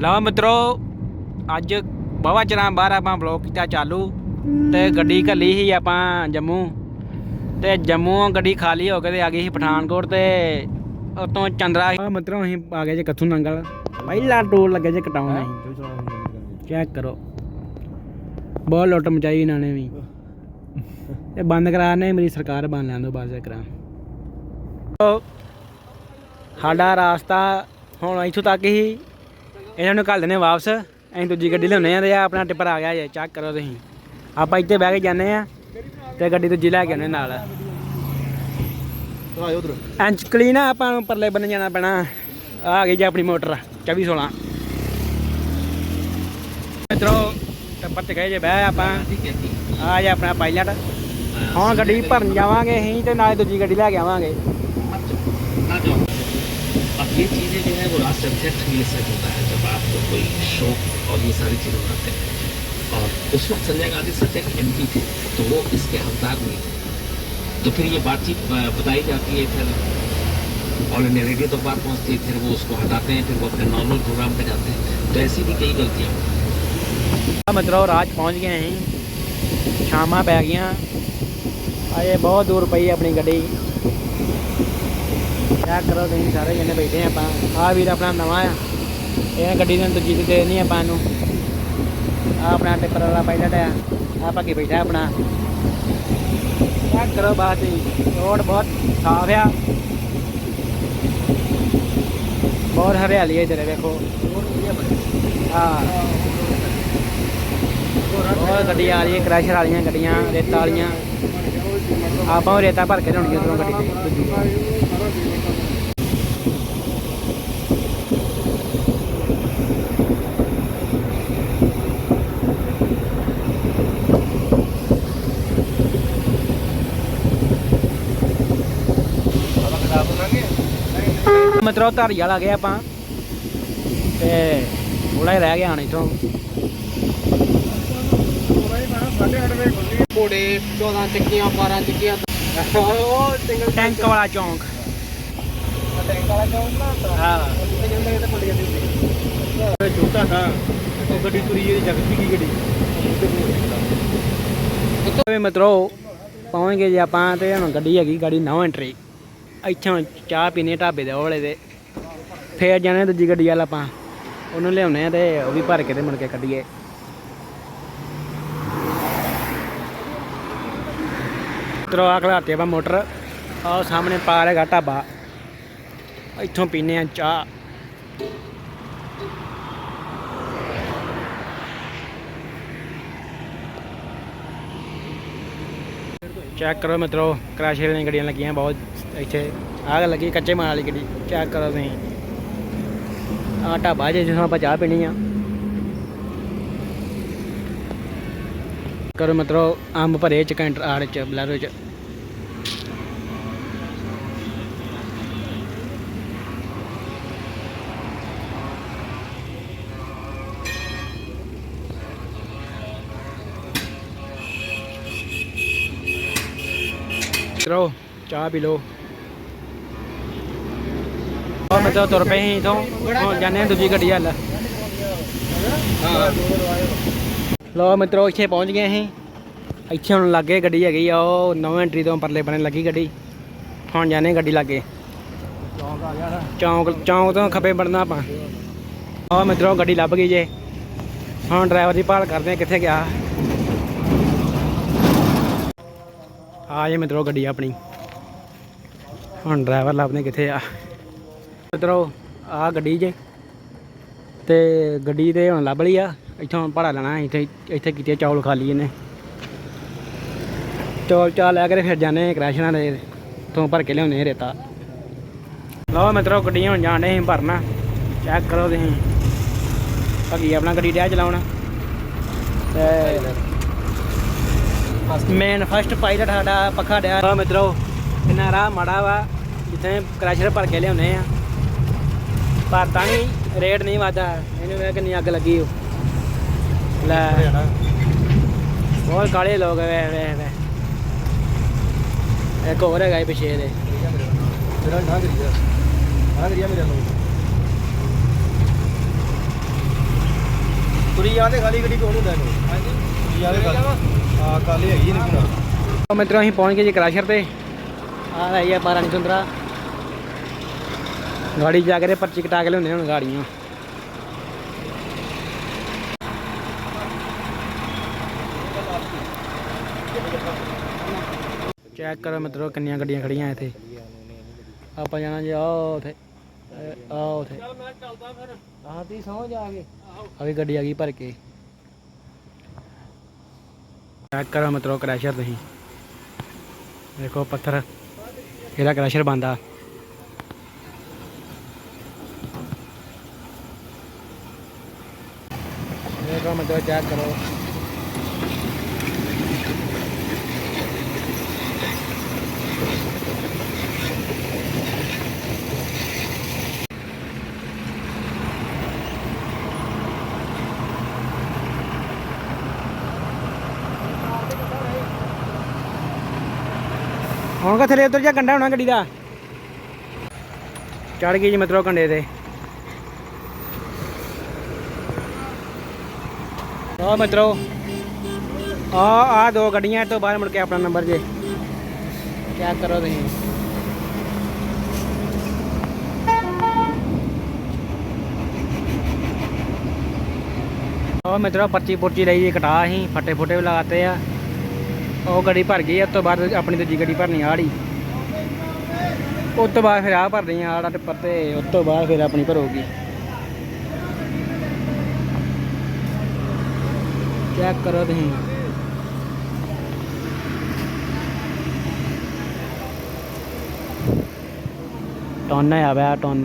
ਲਓ ਮਿੱਤਰੋ ਅੱਜ ਬਾਵਾ ਚਰਾਂ ਬਾਹਰ ਆਪਾਂ ਬਲੌਗ ਕੀਤਾ ਚਾਲੂ ਤੇ ਗੱਡੀ ਘੱਲੀ ਸੀ ਆਪਾਂ ਜੰਮੂ। ਤੇ ਜੰਮੂ ਗੱਡੀ ਖਾਲੀ ਹੋ ਕੇ ਤੇ ਆ ਗਈ ਸੀ ਪਠਾਨਕੋਟ ਤੇ ਉਤੋਂ ਚੰਦਰਾ ਮਿੱਤਰੋ ਅਸੀਂ ਆ ਗਏ ਜੇ ਕੱਥੂ ਨੰਗਲ ਪਹਿਲਾ ਟੋਲ ਲੱਗੇ ਜੇ ਕਟਾਉਣ ਅਸੀਂ ਚੈੱਕ ਕਰੋ। ਬਹੁਤ ਲੁੱਟ ਮਚਾਈ ਇਹਨਾਂ ਨੇ ਵੀ। ਇਹ ਬੰਦ ਕਰਾਣੇ ਮੇਰੀ ਸਰਕਾਰ ਬੰਦ ਲੈਣ ਦੋ ਬਾਅਦ ਕਰਾਂ। ਸਾਡਾ ਰਾਸਤਾ ਹੁਣ ਇੱਥੋਂ ਤੱਕ ਹੀ ਇਹਨਾਂ ਨੂੰ ਘੱਲ ਦਿੰਦੇ ਵਾਪਸ। ਅਸੀਂ ਦੂਜੀ ਗੱਡੀ ਲਿਆਉਂਦੇ ਆ ਤੇ ਆਹ ਆਪਣਾ ਟਿੱਪਰ ਆ ਗਿਆ ਜੇ ਚੈੱਕ ਕਰੋ ਤੁਸੀਂ। ਆਪਾਂ ਇੱਥੇ ਬਹਿ ਕੇ ਜਾਂਦੇ ਆ ਤੇ ਗੱਡੀ ਦੂਜੀ ਲੈ ਕੇ ਆਉਂਦੇ ਨਾਲ। ਆਇਓ ਉਧਰ। ਐਂਚ ਕਲੀਨ ਆ ਆਪਾਂ ਨੂੰ ਪਰਲੇ ਬੰਨੇ ਜਾਣਾ ਪੈਣਾ। ਆ ਗਈ ਜੇ ਆਪਣੀ ਮੋਟਰ 2416 ਮਿੱਤਰੋ ਟੱਪਰ ਤੇ ਗਏ ਜੇ ਬਹਿ ਆਪਾਂ। ਆ ਜੇ ਆਪਣਾ ਪਾਇਲਟ ਹਾਂ ਗੱਡੀ ਭਰਨ ਜਾਵਾਂਗੇ ਅਸੀਂ ਤੇ ਨਾਲ ਦੂਜੀ ਗੱਡੀ ਲੈ ਕੇ ਆਵਾਂਗੇ। अब ये चीज़ें जो है वो लास्ट सब्जेक्ट ये सब होता है जब आपको तो कोई शौक और ये सारी चीज़ें बनाते हैं। और उस वक्त संजय गांधी सब्जेक्ट एम थे तो वो इसके हकदार नहीं थे तो फिर ये बातचीत बताई जाती है, फिर ऑल इंडिया रेडियो तक बात पहुँचती है, फिर वो उसको हटाते हैं, फिर वो अपने नॉर्मल प्रोग्राम पर जाते हैं। तो ऐसी भी कई गलतियाँ हाँ, मतलब आज पहुँच गए हैं। शामा पै गया अरे, बहुत दूर पई अपनी गड्डी ਚੈੱਕ ਕਰੋ ਤੁਸੀਂ? ਸਾਰੇ ਜਣੇ ਬੈਠੇ ਆਪਾਂ। ਆ ਵੀਰ ਆਪਣਾ ਨਵਾਂ ਆ। ਇਹ ਗੱਡੀ ਨੂੰ ਦੂਜੀ ਤੇ ਦੇ ਆਪਾਂ ਨੂੰ। ਆ ਆਪਣਾ ਟਿੱਪਰ ਵਾਲਾ ਪਾਇਲਟ ਆ। ਆ ਬਾਕੀ ਬੈਠਾ ਆਪਣਾ। ਚੈੱਕ ਕਰੋ ਬਾਤ ਹੀ ਰੋਡ ਬਹੁਤ ਸਾਫ਼ ਆ। ਬਹੁਤ ਹਰਿਆਲੀ ਹੈ ਇਧਰ, ਵੇਖੋ। ਹਾਂ। ਹੋਰ ਗੱਡੀ ਆ ਰਹੀਆਂ ਹੈ ਕ੍ਰੈਸ਼ਰ ਵਾਲੀਆਂ ਗੱਡੀਆਂ, ਰੇਤਾ ਵਾਲੀਆਂ। ਆਪਾਂ ਉਹ ਰੇਤਾ ਭਰ ਕੇ ਲਿਆਉਣੀ ਉਧਰੋਂ ਗੱਡੀ ਤੇ। ਮਤਰੋ ਧਾਰੀ ਵਾਲਾ ਗਏ ਆਪਾਂ। ਤੇ ਥੋੜਾ ਹੀ ਰਹਿ ਗਿਆ ਹਣ ਇਥੋਂ। ਘੋੜੇ 14 ਚੱਕੀਆਂ 12 ਚੱਕੀਆਂ। ਉਹ ਸਿੰਗਲ ਟੈਂਕ ਵਾਲਾ ਚੌਂਕ। ਟੈਂਕ ਵਾਲਾ ਚੌਂਕ ਨਾ ਹਾਂ। ਉੱਥੇ ਜਾਂਦੇ ਤੇ ਮੁੰਡੇ ਜਾਂਦੇ ਛੋਟਾ ਉਹ ਗੱਡੀ ਤੁਰੀ ਇਹ ਜਗਤੀ ਕੀ ਗੱਡੀ। ਵੇ ਮਿੱਤਰੋ ਪਹੁੰਚ ਜੇ ਆਪਾਂ ਤੇ ਹੁਣ ਗੱਡੀ ਹੈਗੀ ਗਾੜੀ ਨੌ ਐਂਟਰੀ ਇੱਥੋਂ ਚਾਹ ਪੀਨੇ ਢਾਬੇ ਦੇ ਵਾਲੇ ਦੇ। ਫੇਰ ਜਾਣੇ ਦੂਜੀ ਗੱਡੀ ਵਾਲਾ ਆਪਾਂ। ਉਹਨੂੰ ਲਿਆਉਣੇ ਆ ਤੇ ਉਹ ਵੀ ਭਰ ਕੇ ਤੇ ਮੁੜ ਕੇ ਕੱਢੀਏ। ਮਿੱਤਰੋ ਆ ਖਲਾਤੇ ਆਪਾਂ ਮੋਟਰ। ਆਹ ਸਾਹਮਣੇ ਪਾਰ ਹੈਗਾ ਢਾਬਾ। ਇੱਥੋਂ ਪੀਨੇ ਆ ਚਾਹ। ਚੈੱਕ ਕਰੋ ਮਿੱਤਰੋ, ਕਰਾਸ਼ੇ ਵਾਲੀਆਂ ਗੱਡੀਆਂ ਲੱਗੀਆਂ ਬਹੁਤ। ਇੱਥੇ ਆਗ ਲੱਗੀ, ਕੱਚੇ ਮਾਲ ਵਾਲੀ ਗੱਡੀ ਚੈੱਕ ਕਰੋ ਤੁਸੀਂ? ਆਹ ਢਾਬਾ ਜੇ ਜਿੱਥੋਂ ਆਪਾਂ ਚਾਹ ਪੀਣੀ ਆ। ਕਰੋ ਮਿੱਤਰੋ, ਅੰਬ ਭਰੇ ਚ, ਕੈਂਟਰ ਆੜ ਚ, ਬਲੈਰੋ ਚ। ਮਿੱਤਰੋ, ਚਾਹ ਪੀ ਲਓ। ਉਹ ਮਿੱਤਰੋ ਤੁਰ ਪਏ ਸੀ ਇਥੋਂ, ਹੁਣ ਜਾਂਦੇ ਦੂਜੀ ਗੱਡੀ ਹੱਲ ਲੋ ਮਿੱਤਰੋ, ਇੱਥੇ ਪਹੁੰਚ ਗਏ ਅਸੀਂ। ਇੱਥੇ ਹੁਣ ਲੱਗੇ ਗੱਡੀ ਹੈਗੀ ਆ, ਉਹ ਨਵੇਂ ਐਂਟਰੀ ਤੋਂ ਪਰਲੇ ਬਣੇ ਲੱਗੀ ਗੱਡੀ। ਹੁਣ ਜਾਂਦੇ ਗੱਡੀ ਲੱਗੇ। ਚੌਂਕ ਆ ਗਿਆ ਚੌਂਕ ਚੌਂਕ ਤੋਂ ਖੱਬੇ ਵੜਨਾ ਆਪਾਂ। ਆਹ ਮਿੱਤਰੋ, ਗੱਡੀ ਲੱਭ ਗਈ ਜੇ। ਹੁਣ ਡਰਾਈਵਰ ਦੀ ਭਾਲ ਕਰਦੇ ਆ ਕਿੱਥੇ ਗਿਆ। ਆ ਜੇ ਮਿੱਤਰੋ, ਗੱਡੀ ਆਪਣੀ। ਹੁਣ ਡਰਾਈਵਰ ਲੱਭਦੇ ਕਿੱਥੇ ਆ। ਮਿੱਤਰੋ ਆ ਗੱਡੀ ਜੇ। ਤੇ ਗੱਡੀ ਤੇ ਹੁਣ ਲੱਭ ਲਈ ਆ। ਇੱਥੋਂ ਭਾੜਾ ਲੈਣਾ, ਇੱਥੇ ਇੱਥੇ ਕੀਤੇ ਚੌਲ ਖਾਲੀ ਇਹਨੇ। ਚੌਲ ਚਾਲ ਲੈ ਕੇ ਫਿਰ ਜਾਣੇ ਕ੍ਰੈਸ਼ਨਾਂ ਦੇ ਤੋਂ ਭਰ ਕੇ ਲਿਆਉਂਦੇ ਰੇਤਾ। ਲਓ ਮਿੱਤਰੋ, ਗੱਡੀਆਂ ਹੁਣ ਜਾਣ ਡੇ ਭਰਨਾ। ਚੈੱਕ ਕਰੋ ਤੁਸੀਂ। ਭਾਗੀ ਆਪਣਾ ਗੱਡੀ ਡਿਆ ਚਲਾਉਣਾ। ਤੇ ਮੇਨ ਫਸਟ ਪਾਇਲਟ ਸਾਡਾ ਪੱਖਾ ਡਿਆ। ਲਓ ਮਿੱਤਰੋ, ਕਿੰਨਾ ਰਾਹ ਮਾੜਾ ਵਾ। ਜਿੱਥੇ ਕ੍ਰੈਸ਼ਰ ਭਰ ਕੇ ਲਿਆਉਂਦੇ ਆ ਪਰ ਤਾਂ ਵੀ ਰੇਟ ਨਹੀਂ ਵਾਦਾ ਇਹਨੂੰ ਵੇਖ ਕਿੰਨੀ ਅੱਗ ਲੱਗੀ ਓ। ਲੈ। ਬਹੁਤ ਕਾਲੇ ਲੋਕ ਵੇ ਵੇ ਵੇ। ਇੱਕ ਹੋਰ ਹੈਗਾ ਪਿਛੇ ਦੇ ਮੇਰਾ ਮੇਰੇ ਤੁਰੀ ਜਾਂਦੇ ਖਾਲੀ ਗੱਡੀ ਕੋਣ ਹੁੰਦਾ ਇਹਨੂੰ? ਹਾਂਜੀ। ਤੁਰੀ ਜਾਂਦੇ ਖਾਲੀ। ਹਾਂ ਕਾਲੀ ਹੈਗੀ ਨਹੀਂ ਮਿੱਤਰੋ ਅਸੀਂ ਪਹੁੰਚ ਗਏ ਜੀ ਕ੍ਰਾਸ਼ਰ ਤੇ। ਆ ਰਹੀ ਆ ਬਾਰਾਂ ਚੰਦਰਾ ਗਾੜੀ ਜਾ ਕੇ ਪਰਚੀ ਕਟਾ ਕੇ ਲਿਆਉਂਦੇ ਹੁਣ ਗਾੜੀਆਂ। ਚੈੱਕ ਕਰੋ ਮਿੱਤਰੋ ਕਿੰਨੀਆਂ ਗੱਡੀਆਂ ਖੜੀਆਂ ਇੱਥੇ। ਆਪਾਂ ਜਾਣਾ ਜੀ ਆ ਉਥੇ। ਆ ਉਥੇ। ਆਹ ਤੀ ਸੌ ਜਾ ਕੇ। ਆ ਵੀ ਗੱਡੀ ਆ ਗਈ ਭਰ ਕੇ। ਚੈੱਕ ਕਰੋ ਮਿੱਤਰੋ ਕ੍ਰੈਸ਼ਰ ਤੁਸੀਂ। ਦੇਖੋ ਪੱਥਰ। ਇਹਦਾ ਕ੍ਰੈਸ਼ਰ ਬੰਦਾ ਦੇਖੋ ਚੈੱਕ ਕਰੋ। ਹੁਣ ਕਾ ਥਲੇ ਉਧਰ ਜਾ, ਕੰਡਾ ਹੋਣਾ ਗੱਡੀ ਦਾ। ਚੜ ਗਈ ਜੀ ਮਤਲਬ ਕੰਡੇ ਤੇ। ਆ ਮਿੱਤਰੋ ਆ ਆ ਦੋ ਗੱਡੀਆਂ ਇਹ ਤੋਂ ਬਾਹਰ ਮੁੜ ਕੇ ਆਪਣਾ ਨੰਬਰ ਜੇ। ਚੈੱਕ ਕਰੋ ਤੁਸੀਂ? ਉਹ ਮਿੱਤਰੋ, ਪਰਚੀ ਪੁਰਚੀ ਲਈ ਜੀ ਕਟਾ ਅਸੀਂ ਫੱਟੇ ਫੁੱਟੇ ਵੀ ਲਗਾਤੇ ਆ। ਉਹ ਗੱਡੀ ਭਰ ਗਈ, ਉਸ ਤੋਂ ਬਾਅਦ ਆਪਣੀ ਦੂਜੀ ਗੱਡੀ ਭਰਨੀ ਆੜੀ। ਉਸ ਤੋਂ ਬਾਅਦ ਫਿਰ ਆ ਭਰਨੀ ਆ ਆੜਾ ਟਿੱਪਰ ਤੇ ਉਸ ਤੋਂ ਬਾਅਦ ਫਿਰ ਆਪਣੀ ਭਰੋਗੀ। ਚੈੱਕ ਕਰੋ ਤੁਸੀਂ। ਟੋਨ ਆ ਗਿਆ ਟੋਨ।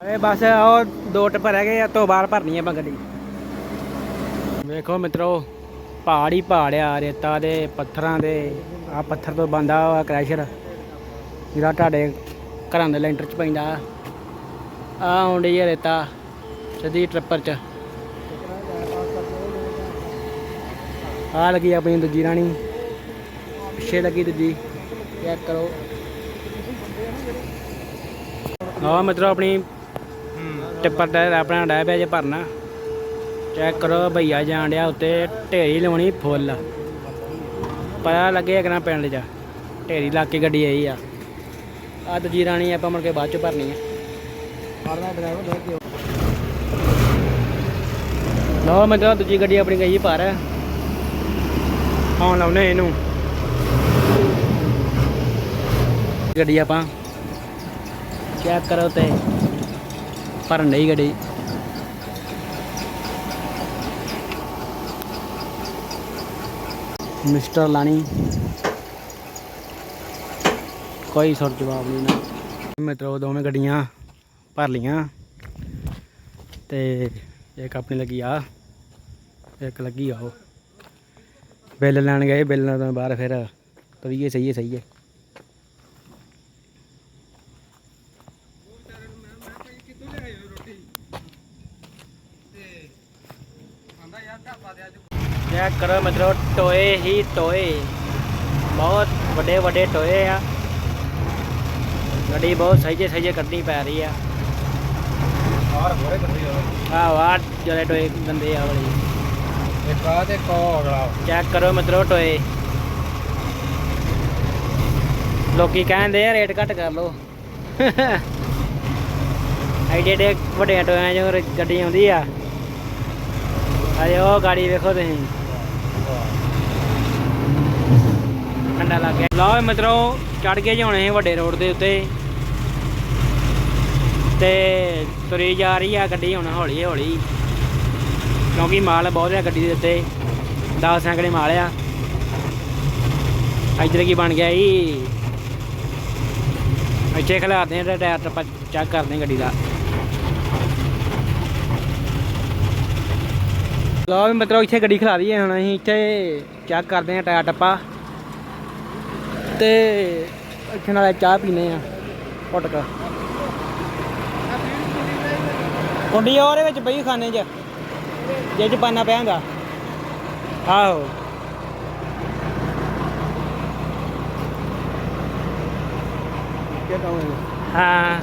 ਏ ਬਸ, ਉਹ ਦੋ ਟਿੱਪਰ ਰਹਿ ਗਏ ਆ ਤੋਂ ਬਾਹਰ ਭਰਨੀ ਆ ਆਪਾਂ ਵੇਖੋ ਮਿੱਤਰੋ, ਪਹਾੜ ਹੀ ਪਹਾੜ ਆ, ਰੇਤਾ ਦੇ, ਪੱਥਰਾਂ ਦੇ। ਆ ਪੱਥਰ ਤੋਂ ਬੰਦਾ ਆ ਕ੍ਰੈਸ਼ਰ ਜਿਹੜਾ ਤੁਹਾਡੇ ਘਰਾਂ ਦੇ ਲੈਂਟਰ ਚ ਪੈਂਦਾ। ਆ ਆਉਂਦੀ ਆ ਰੇਤਾ, ਸਿੱਧੀ ਟ੍ਰਿਪਰ ਚ। ਆ ਲੱਗੀ ਆਪਣੀ ਦੂਜੀ ਰਾਣੀ, ਪਿੱਛੇ ਲੱਗੀ ਦੂਜੀ ਚੈੱਕ ਕਰੋ। ਆ ਮਤਲਬ ਆਪਣੀ ਟਿੱਪਰ ਟਾਇਰ ਆਪਣਾ ਡੈ ਪਿਆ ਜੇ ਭਰਨਾ। ਚੈੱਕ ਕਰੋ ਭਈਆ ਜਾਣ ਡਿਆ ਉੱਤੇ, ਢੇਰੀ ਲਾਉਣੀ ਫੁੱਲ। ਪਤਾ ਲੱਗੇ ਕਿ ਨਾ ਪਿੰਡ 'ਚ, ਢੇਰੀ ਲਾ ਕੇ ਗੱਡੀ ਆਈ ਆ। ਆ ਦੂਜੀ ਰਾਣੀ ਆਪਾਂ ਮੁੜ ਕੇ ਬਾਅਦ ਚ ਭਰਨੀ ਆ ਫੜਦਾ ਡਰਾਈਵਰ ਲੈ ਕੇ ਲਓ ਮੈਂ ਤਾਂ ਦੂਜੀ ਗੱਡੀ ਆਪਣੀ ਗਈ ਭਰ। ਆਉਣ ਲਾਉਨੇ ਇਹਨੂੰ। ਗੱਡੀ ਆਪਾਂ ਚੈੱਕ ਕਰੋ ਤੇ ਭਰਨ ਨਹੀਂ ਗੱਡੀ। ਮਿਸਟਰ ਲਾਣੀ। ਕੋਈ ਸੁਰ ਜਵਾਬ ਨਹੀਂ ਨਾ। ਮਿੱਤਰੋ ਦੋਵੇਂ ਗੱਡੀਆਂ ਭਰ ਲੀਆਂ ਤੇ ਇੱਕ ਆਪਣੀ ਲੱਗੀ ਆ, ਇੱਕ ਲੱਗੀ ਆ ਉਹ। ਬਿੱਲ ਲੈਣ ਗਏ, ਬਿੱਲ ਤੋਂ ਬਾਹਰ ਫਿਰ ਤਵੀਏ ਸਹੀ ਹੈ ਸਹੀ ਹੈ ਚੈੱਕ ਕਰੋ ਮਿੱਤਰੋ, ਟੋਏ ਹੀ ਟੋਏ। ਬਹੁਤ ਵੱਡੇ ਵੱਡੇ ਟੋਏ ਆ। ਗੱਡੀ ਬਹੁਤ ਸਹੀ ਜੇ ਸਹੀ ਜੇ ਕੱਢਣੀ ਪੈ ਰਹੀ ਆ। ਹੋਰੇ ਆ। ਆਹ ਵਾਹ ਜਿਹੜੇ ਟੋਏ ਗੰਦੇ ਆ ਵਾਲੀ ਇੱਕ ਆ ਤੇ ਕੋ ਅਗਲਾ। ਚੈੱਕ ਕਰੋ ਮਿੱਤਰੋ ਟੋਏ। ਲੋਕੀ ਕਹਿੰਦੇ ਆ ਰੇਟ ਘੱਟ ਕਰ ਲੋ ਐਡੇ ਐਡੇ ਵੱਡੇ ਟੋਇਆਂ ਜੋ ਗੱਡੀ ਆਉਂਦੀ ਆ। ਅਰੇ ਉਹ ਗਾੜੀ ਵੇਖੋ ਤੁਸੀਂ। ਠੰਡਾ ਲੱਗ ਗਿਆ। ਲਓ ਮਿੱਤਰੋ ਚੜ ਗਏ ਜੀ ਹੁਣ ਵੱਡੇ ਰੋਡ ਦੇ ਉੱਤੇ। ਤੇ ਤੁਰੀ ਜਾ ਰਹੀ ਆ ਗੱਡੀ ਹੁਣ ਹੌਲੀ ਹੌਲੀ। ਕਿਉਂਕਿ ਮਾਲ ਬਹੁਤ ਆ ਗੱਡੀ ਦੇ ਉੱਤੇ। 10 ਸੈਂਕੜੇ ਮਾਲ ਆ। ਇੱਧਰ ਕੀ ਬਣ ਗਿਆ ਜੀ? ਇੱਥੇ ਖਿਲਾਰਦੇ ਆ ਟਾਇਰ ਟੱਪਾ ਚੈੱਕ ਕਰਦੇ ਗੱਡੀ ਦਾ। ਲਓ ਵੀ ਮਿੱਤਰੋ, ਇੱਥੇ ਗੱਡੀ ਖਿਲਾ ਹੈ ਹੁਣ ਅਸੀਂ। ਇੱਥੇ ਚੈੱਕ ਕਰਦੇ ਹਾਂ ਟਾਇਰ ਟੱਪਾ। ਤੇ ਇੱਥੇ ਨਾਲ ਚਾਹ ਪੀਨੇ ਆ। ਘੁੱਟ ਕੁੰਡੀ ਉਹਦੇ ਵਿੱਚ ਪਈ ਖਾਨੇ 'ਚ, ਜੇ ਚ ਪਾਣਾ ਪਿਆ ਹੁੰਦਾ। ਆਹੋ। ਹਾਂ।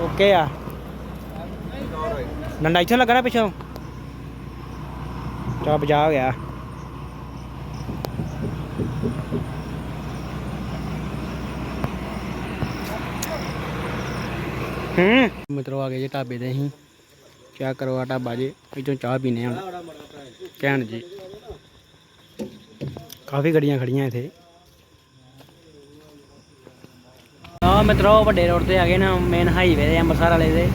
ਓਕੇ ਆ। ਡੰਡਾ ਇੱਥੇ ਲੱਗਣਾ ਪਿੱਛੋਂ? ਚਾਹ ਬਜਾ ਗਿਆ। ਹੂੰ। ਮਿੱਤਰੋ, ਆ ਗਏ ਜੀ ਢਾਬੇ ਤੇ ਅਸੀਂ। ਚੈੱਕ ਕਰੋ ਆ ਢਾਬਾ ਜੀ? ਇੱਥੋਂ ਚਾਹ ਪੀਨੇ ਹੁਣ ਕਹਿਣ ਜੀ। ਕਾਫੀ ਗੱਡੀਆਂ ਖੜੀਆਂ ਇੱਥੇ। ਆ ਮਿੱਤਰੋ, ਵੱਡੇ ਰੋਡ ਤੇ ਆ ਗਏ ਨਾ। ਮੇਨ ਹਾਈਵੇ ਦੇ, ਅੰਮ੍ਰਿਤਸਰ ਵਾਲੇ ਦੇ।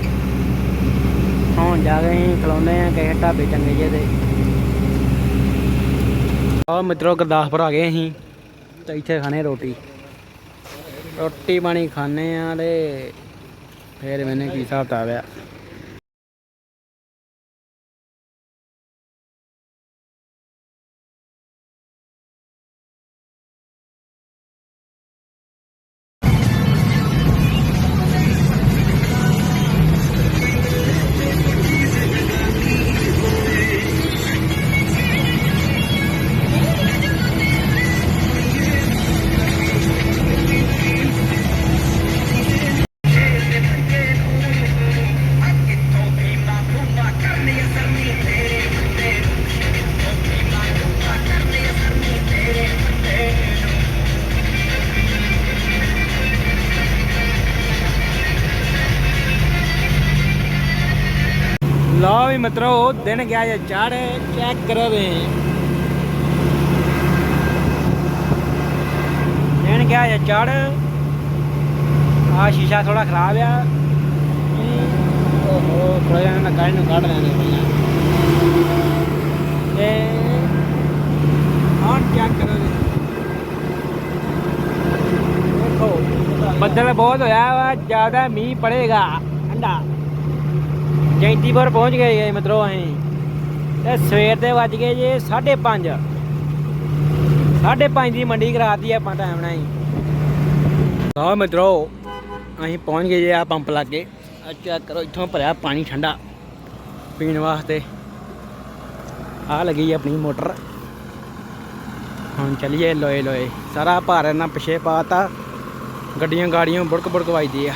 ਹੁਣ ਜਾ ਕੇ ਅਸੀਂ ਖਲੋਨੇ ਆ ਕਿਸੇ ਢਾਬੇ ਚੰਗੇ ਜਿਹੇ ਦੇ ਆ ਮਿੱਤਰੋ, ਗੁਰਦਾਸਪੁਰ ਆ ਗਏ ਅਸੀਂ। ਤੇ ਇੱਥੇ ਖਾਣੇ ਰੋਟੀ। ਰੋਟੀ ਪਾਣੀ ਖਾਣੇ ਆ ਤੇ ਫੇਰ ਮੈਨੇ ਕੀ ਹਿਸਾਬ ਕਿਤਾਬ ਆ ਲਓ ਵੀ ਮਿੱਤਰੋ, ਦਿਨ ਗਿਆ ਜੇ ਚੜ ਚੈੱਕ ਕਰੋ ਵੇ ਦਿਨ ਗਿਆ ਜੇ ਚੜ, ਆ ਸ਼ੀਸ਼ਾ ਥੋੜਾ ਖਰਾਬ ਆ। ਓਹੋ ਥੋੜਾ ਜਿਹਾ ਨਾ ਕੱਢ ਨੂੰ ਕੱਢ ਲੈਣੇ ਪਹਿਲਾਂ। ਤੇ ਹੁਣ ਚੈੱਕ ਕਰੋ ਵੇ ਦੇਖੋ ਬੱਦਲ ਬਹੁਤ ਹੋਇਆ ਵਾ ਜੈਂਤੀਪੁਰ ਪਹੁੰਚ ਗਏ ਜੀ ਮਿੱਤਰੋ ਅਸੀਂ। ਤੇ ਸਵੇਰ ਦੇ ਵੱਜ ਗਏ ਜੇ 5:30 5:30 ਦੀ ਮੰਡੀ ਕਰਾਤੀ ਆਪਾਂ ਟਾਈਮ ਨਾਲ ਹੀ। ਲਓ ਮਿੱਤਰੋ, ਅਸੀਂ ਪਹੁੰਚ ਗਏ ਜੇ ਆ ਪੰਪ ਲਾਗੇ। ਆ ਚੈੱਕ ਕਰੋ, ਇੱਥੋਂ ਭਰਿਆ ਪਾਣੀ ਠੰਡਾ ਪੀਣ ਵਾਸਤੇ। ਆ ਲੱਗੀ ਆਪਣੀ ਮੋਟਰ। ਹੁਣ ਚੱਲੀਏ ਲੋਏ ਲੋਏ ਸਾਰਾ ਭਾਰ ਇਹਨਾਂ ਪਿਛੇ ਪਾਤਾ ਗੱਡੀਆਂ ਗਾੜੀਆਂ ਬੁੜਕ ਬੁੜਕ ਵੱਜਦੀ ਆ।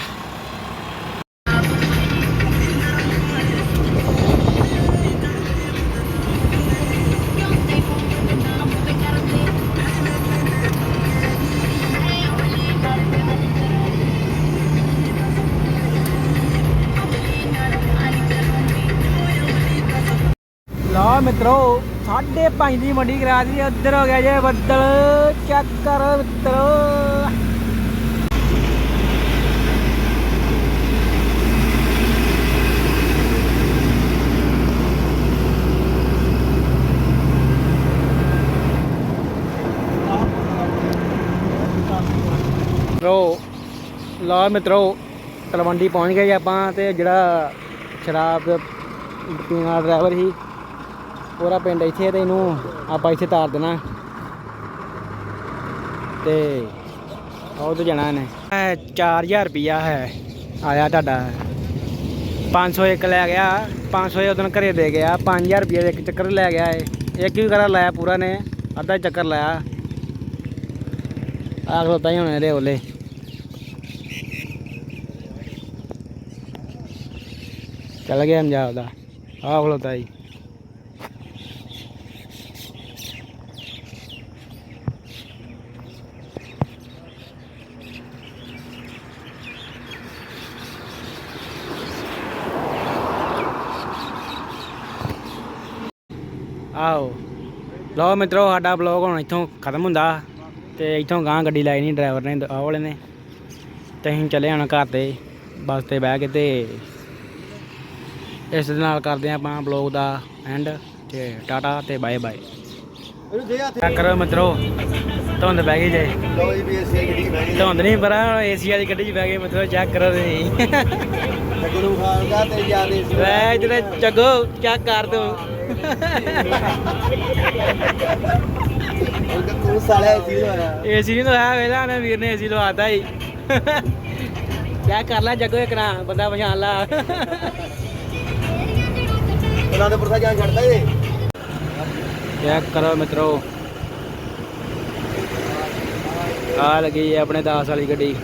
ਲਾ ਮਿੱਤਰੋ 5:30 ਦੀ ਮੰਡੀ ਕਰਾ ਦੀ ਉੱਧਰ ਹੋ ਗਿਆ ਜੇ ਬੱਦਲ। ਚੈੱਕ ਕਰੋ ਮਿੱਤਰੋ। ਮਿੱਤਰੋ ਲਾ ਮਿੱਤਰੋ, ਤਲਵੰਡੀ ਪਹੁੰਚ ਗਏ ਜੀ ਆਪਾਂ ਤੇ ਜਿਹੜਾ ਸ਼ਰਾਬ, ਪੀਣ ਵਾਲਾ ਡਰਾਈਵਰ ਸੀ। ਪੂਰਾ ਪਿੰਡ ਇੱਥੇ ਤੇ ਇਹਨੂੰ ਆਪਾਂ ਇੱਥੇ ਤਾਰ ਦੇਣਾ। ਤੇ ਉਹ ਤੇ ਜਾਣਾ ਇਹਨੇ। ਇਹ 4000 ਰੁਪਿਆ ਹੈ, ਆਇਆ ਤੁਹਾਡਾ। 500 ਇੱਕ ਲੈ ਗਿਆ 500 ਉਦੋਂ ਘਰੇ ਦੇ ਗਿਆ 5000 ਰੁਪਏ ਦੇ ਇੱਕ ਚੱਕਰ ਲੈ ਗਿਆ ਏ ਇੱਕ ਵੀ ਕਰਾ ਲਾਇਆ ਪੂਰਾ ਨੇ, ਅੱਧਾ ਚੱਕਰ ਲਾਇਆ। ਆਖ ਲੋ ਤਾਂ ਹੀ ਹੁਣ ਇਹਦੇ ਓਲੇ ਚੱਲ ਗਿਆ ਪੰਜਾਬ ਦਾ। ਆਹ ਖਲੋਤਾ ਜੀ। ਆਓ ਲਓ ਮਿੱਤਰੋ ਸਾਡਾ ਬਲੌਗ ਹੁਣ ਇੱਥੋਂ ਖਤਮ ਹੁੰਦਾ ਤੇ ਇੱਥੋਂ ਗਾਂ ਗੱਡੀ ਲਾਈ ਨਹੀਂ ਡਰਾਈਵਰ ਨੇ ਆਹ ਵਾਲੇ ਨੇ। ਤੇ ਅਸੀਂ ਚੱਲੇ ਹੁਣ ਘਰ ਤੇ ਬੱਸ ਤੇ ਬਹਿ ਕੇ ਤੇ ਇਸ ਦੇ ਨਾਲ ਕਰਦੇ ਆਪਾਂ ਬਲੌਗ ਦਾ ਐਂਡ ਤੇ ਟਾਟਾ ਤੇ ਬਾਏ ਬਾਏ ਚੈੱਕ ਕਰੋ ਮਿੱਤਰੋ ਧੁੰਦ ਬਹਿ ਗਈ ਜੇ। ਲੋ ਜੀ ਵੀ ਐਸੀ ਗੱਡੀ ਬਹਿ ਗਈ ਧੁੰਦ ਨਹੀਂ ਪਰ ਏਸੀ ਵਾਲੀ ਗੱਡੀ 'ਚ ਬਹਿ ਗਏ ਮਿੱਤਰੋ ਚੈੱਕ ਕਰੋ ਤੁਸੀਂ। ਗੁਰੂ ਖਾਨ ਦਾ ਤੇ ਯਾਦ ਇਸ ਵੈ ਜਿਹੜੇ ਚੱਗੋ ਚੈੱਕ ਕਰ ਦੋ। ਤੂੰ ਸਾਲਿਆ ਸੀ ਹੋਇਆ ਏਸੀ ਨਹੀਂ ਲਵਾਇਆ ਵੇਲਾ ਨੇ ਵੀਰ ਨੇ ਏਸੀ ਲਵਾਤਾ ਹੀ। ਚੈੱਕ ਕਰ ਲੈ ਜੱਗੋ ਇੱਕ ਨਾ ਬੰਦਾ ਪਛਾਣ ਲਾ। ਉਹਨਾਂ ਦੇ ਪੁਰਸਾ ਜਾਨ ਛੱਡਦਾ ਏ ਚੈੱਕ ਕਰੋ ਮਿੱਤਰੋ? ਆ ਲੱਗੀ ਆਪਣੇ ਦਾਸ ਵਾਲੀ ਗੱਡੀ।